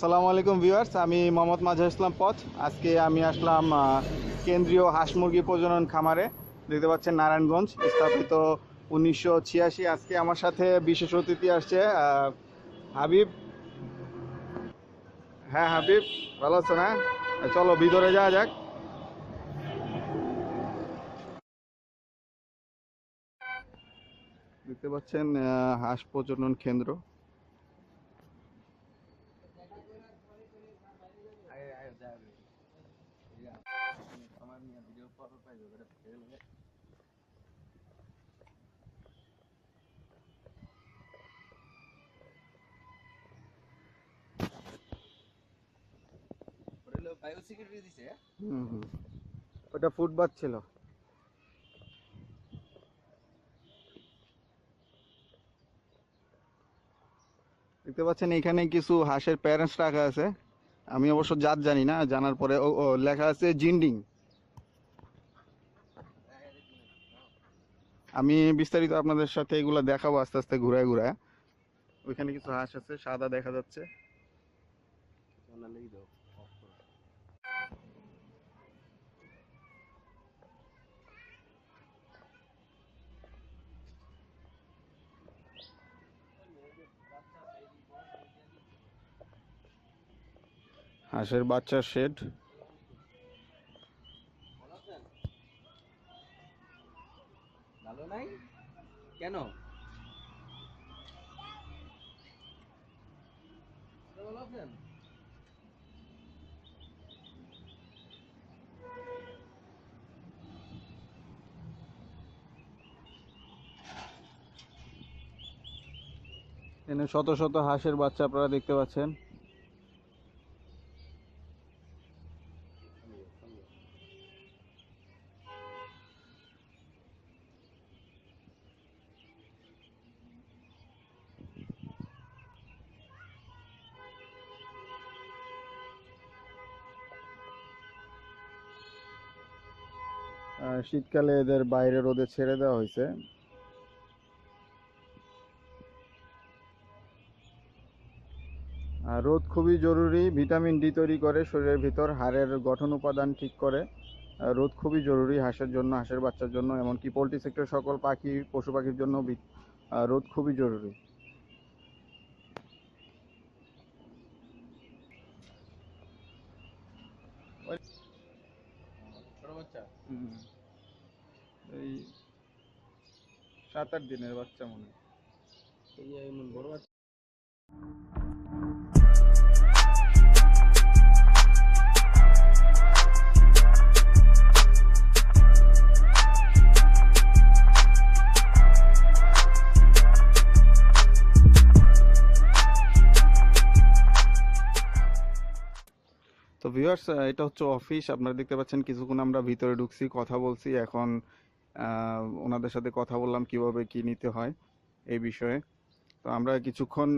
আসসালামু আলাইকুম ভিউয়ার্স, আমি মোহাম্মদ মাজাহ ইসলাম পথ। আজকে আমি আসলাম কেন্দ্রীয় হাঁস মুরগি প্রজনন খামারে। দেখতে পাচ্ছেন নারায়ণগঞ্জ, স্থাপিত উনিশশো ছিয়াশি। আজকে আমার সাথে বিশেষ অতিথি আসছে হাবিব। হ্যাঁ হাবিব, ভালো আছো না চলো, ভিতরে যাওয়া যাক। দেখতে পাচ্ছেন হাঁস প্রজনন কেন্দ্র। ওটা ফুটবাথ ছিল। দেখতে পাচ্ছেন, এখানে কিছু হাঁসের প্যারেন্টস রাখা আছে। আমি অবশ্য জাত জানি না, জানার পরে লেখা আছে জিন্ডিং। আমি বিস্তারিত আপনাদের সাথে এগুলো দেখাবো আস্তে আস্তে ঘুরায় ঘুরায়। ওইখানে কিছু হাঁস আছে, সাদা দেখা যাচ্ছে। হাঁসের বাচ্চার শেড। ভালো নাই? কেন? ভালো আছেন? এখানে শত শত হাঁসের বাচ্চা আপনারা দেখতে পাচ্ছেন। শীতকালে এদের বাইরে রোদে ছেড়ে দেওয়া হয়েছে। আর রোদ খুবই জরুরি, ভিটামিন ডি তৈরি করে, শরীরের ভিতর হাড়ের গঠন উপাদান ঠিক করে। রোদ খুবই জরুরি হাঁসের জন্য, হাঁসের বাচ্চার জন্য, এমনকি পোলট্রি সেক্টর সকল পাখি, পশু পাখির জন্য রোদ খুবই জরুরি। এই সাত আট দিনের বাচ্চা মনে হয়। এই বড় বাচ্চা ভিউয়ার্স এটা হচ্ছে অফিস। আপনারা দেখতে পাচ্ছেন কিছুক্ষণ আমরা ভিতরে ঢুকছি, কথা বলছি। এখন ওনাদের সাথে কথা বললাম কীভাবে কি নিতে হয় এই বিষয়ে। তো আমরা কিছুক্ষণ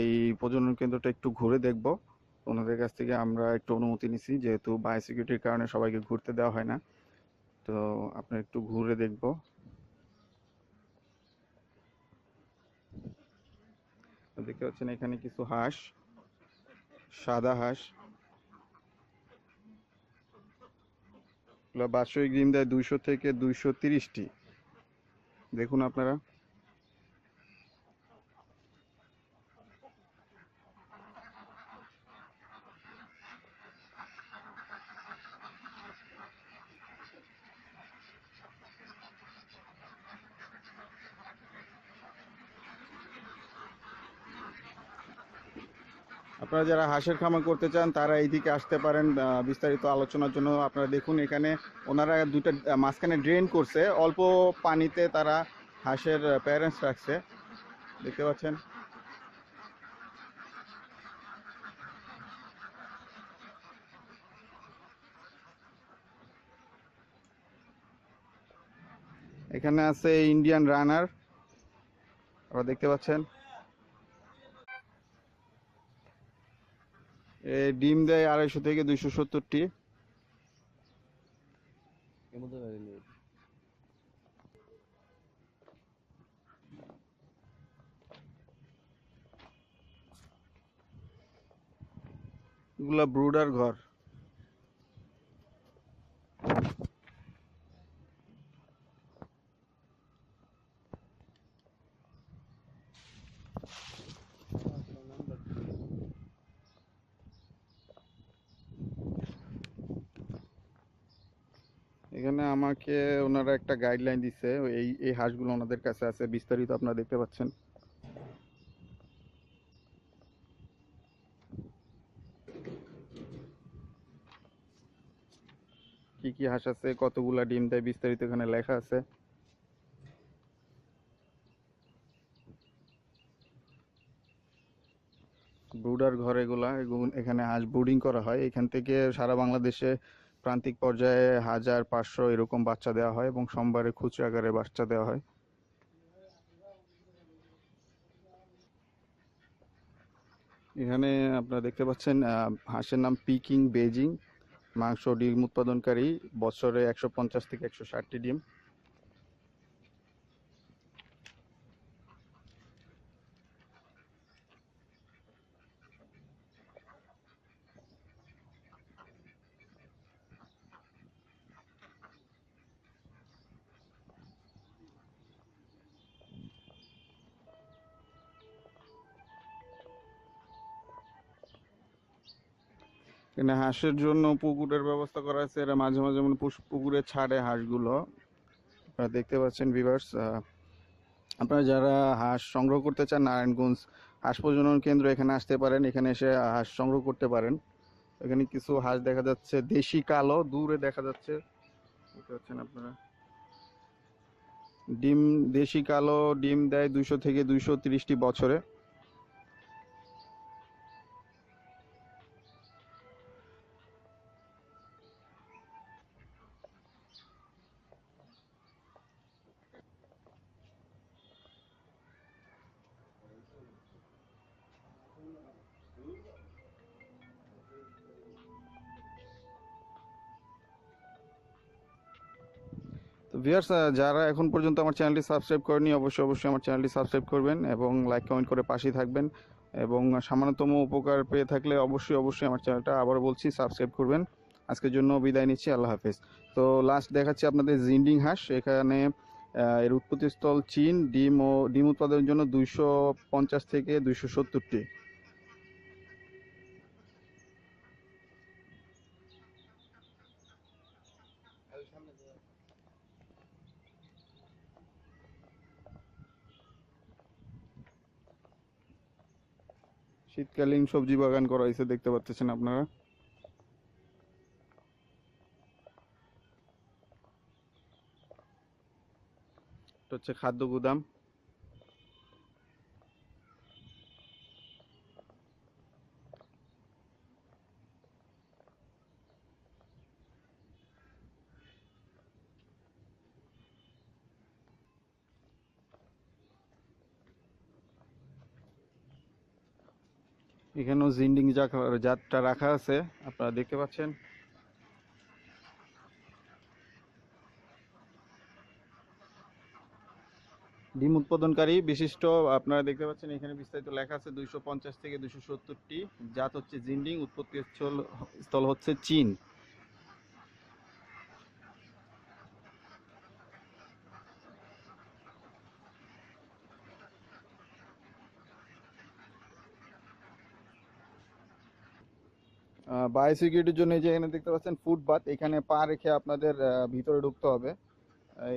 এই প্রজনন কেন্দ্রটা একটু ঘুরে দেখব। ওনাদের কাছ থেকে আমরা একটু অনুমতি নিছি, যেহেতু বায়োসিকিউরিটির কারণে সবাইকে ঘুরতে দেওয়া হয় না। তো আপনার একটু ঘুরে দেখব। দেখতে পাচ্ছেন এখানে কিছু হাঁস, সাদা হাঁস। বাৎসরিক ডিম দেয় দুইশো থেকে দুইশো তিরিশটি। দেখুন আপনারা। আপনারা যারা হাঁসের খামার করতে চান, তারা এইদিকে আসতে পারেন বিস্তারিত আলোচনার জন্য আপনারা দেখুন এখানে ওনারা দুটা মাঝখানে ড্রেন করছে, অল্প পানিতে তারা হাঁসের প্যারেন্টস রাখছে। দেখতে পাচ্ছেন? এখানে আছে ইন্ডিয়ান রানার আপনারা দেখতে পাচ্ছেন? ডিম দেয় আড়াইশো থেকে দুইশো সত্তরটি। এগুলা ব্রুডার ঘর এখানে আমাকে ওনারা একটা গাইডলাইন দিছে, এই এই হাঁসগুলো ওনাদের কাছে আছে, বিস্তারিত আপনারা দেখতে পাচ্ছেন। কি কি হাঁস আছে, কতগুলা ডিম দেয়, বিস্তারিত এখানে লেখা আছে। ব্রুডার ঘর এগুলা এখানে হাঁস ব্রুডিং করা হয়। এখান থেকে সারা বাংলাদেশে প্রান্তিক পর্যায়ে হাজার পাঁচশো এরকম বাচ্চা দেওয়া হয় এবং সোমবারে খুচরা আকারে বাচ্চা দেওয়া হয়। এখানে আপনারা দেখতে পাচ্ছেন হাঁসের নাম পিকিং বেজিং। মাংস ডিম উৎপাদনকারী বছরে একশো পঞ্চাশ থেকে একশো ষাটটি ডিম। এখানে হাঁসের জন্য পুকুরের ব্যবস্থা করা আছে এরা মাঝে মাঝে মানে পুকুরে ছাড়ে হাঁসগুলো। আপনারা দেখতে পাচ্ছেন ভিভার্স আপনারা যারা হাঁস সংগ্রহ করতে চান, নারায়ণগঞ্জ হাঁস প্রজনন কেন্দ্র এখানে আসতে পারেন। এখানে এসে হাঁস সংগ্রহ করতে পারেন। এখানে কিছু হাঁস দেখা যাচ্ছে, দেশি কালো, দূরে দেখা যাচ্ছে। দেখতে পাচ্ছেন আপনারা। ডিম, দেশি কালো ডিম দেয় দুইশো থেকে দুইশো তিরিশটি বছরে। তো ভিউয়ার্স যারা এখন পর্যন্ত আমার চ্যানেলটি সাবস্ক্রাইব করেনি, অবশ্যই অবশ্যই আমার চ্যানেলটি সাবস্ক্রাইব করবেন এবং লাইক কমেন্ট করে পাশেই থাকবেন এবং সামান্যতম উপকার পেয়ে থাকলে অবশ্যই অবশ্যই আমার চ্যানেলটা আবার বলছি সাবস্ক্রাইব করবেন। আজকের জন্য বিদায় নিচ্ছি, আল্লাহ হাফেজ। তো লাস্ট দেখাচ্ছি আপনাদের জিন্ডিং হাঁস, এখানে এর উৎপত্তিস্থল চীন, ডিম ও, ডিম উৎপাদনের জন্য দুইশো পঞ্চাশ থেকে দুইশো সত্তরটি। শীতকালীন সবজি বাগান করা হয়েছে দেখতে পাচ্ছেন আপনারা। হচ্ছে খাদ্য গুদাম। এখানেও জিন্ডিং জাতটা রাখা আছে, আপনারা দেখতে পাচ্ছেন। ডিম উৎপাদনকারী বিশিষ্ট, আপনারা দেখতে পাচ্ছেন এখানে বিস্তারিত লেখা আছে, দুইশো পঞ্চাশ থেকে দুইশো জাত হচ্ছে জিন্ডিং, উৎপত্তি স্থল হচ্ছে চীন। বায়োসিকিউরিটির জন্য যে এখানে দেখতে পাচ্ছেন ফুটপাথ এখানে পা রেখে আপনাদের ভিতরে ঢুকতে হবে।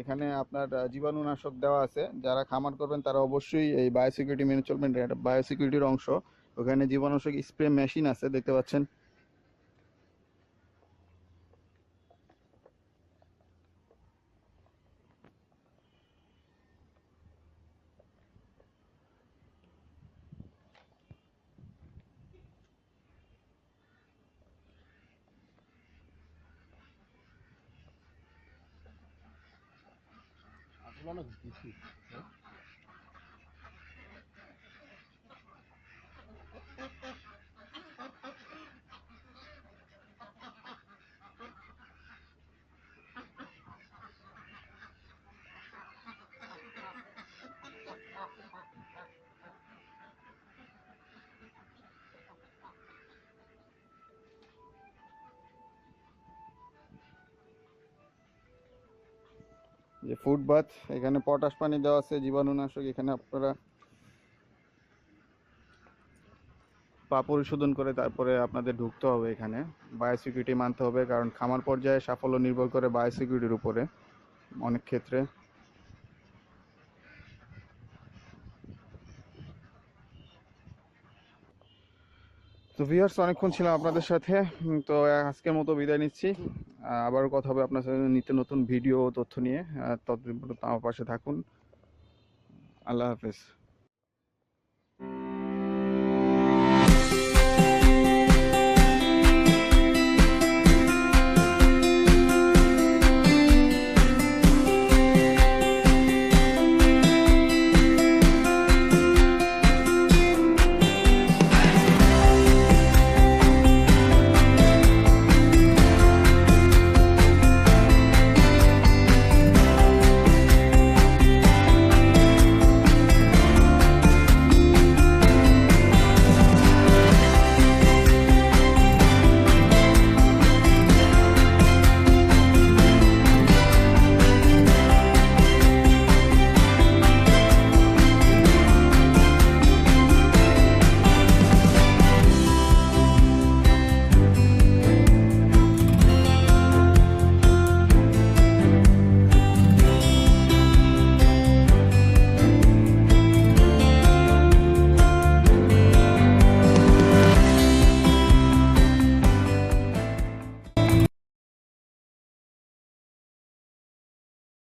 এখানে আপনার জীবাণুনাশক দেওয়া আছে। যারা খামার করবেন, তারা অবশ্যই এই বায়োসিকিউরিটি মেনে চলবেন এটা বায়োসিকিউরিটির অংশ। ওখানে জীবাণুনাশক স্প্রে মেশিন আছে, দেখতে পাচ্ছেন। আসলে অনেক বেশি হ্যাঁ? যে ফুড বাথ, এখানে পটাশ পানি দেওয়া আছে, জীবাণুনাশক, এখানে আপনারা পা পরিশোধন করে তারপরে আপনাদের ঢুকতে হবে এখানে। বায়োসিকিউরিটি মানতে হবে, কারণ খামার পর্যায়ে সাফল্য নির্ভর করে বায়োসিকিউরিটির উপরে অনেক ক্ষেত্রে। তো ভিউয়ার্স অনেকক্ষণ ছিলাম আপনাদের সাথে। তো আজকের মতো বিদায় নিচ্ছি। আবারও কথা হবে আপনার সাথে নিত্য নতুন ভিডিও তথ্য নিয়ে। পর্যন্ত আমার পাশে থাকুন। আল্লাহ হাফেজ।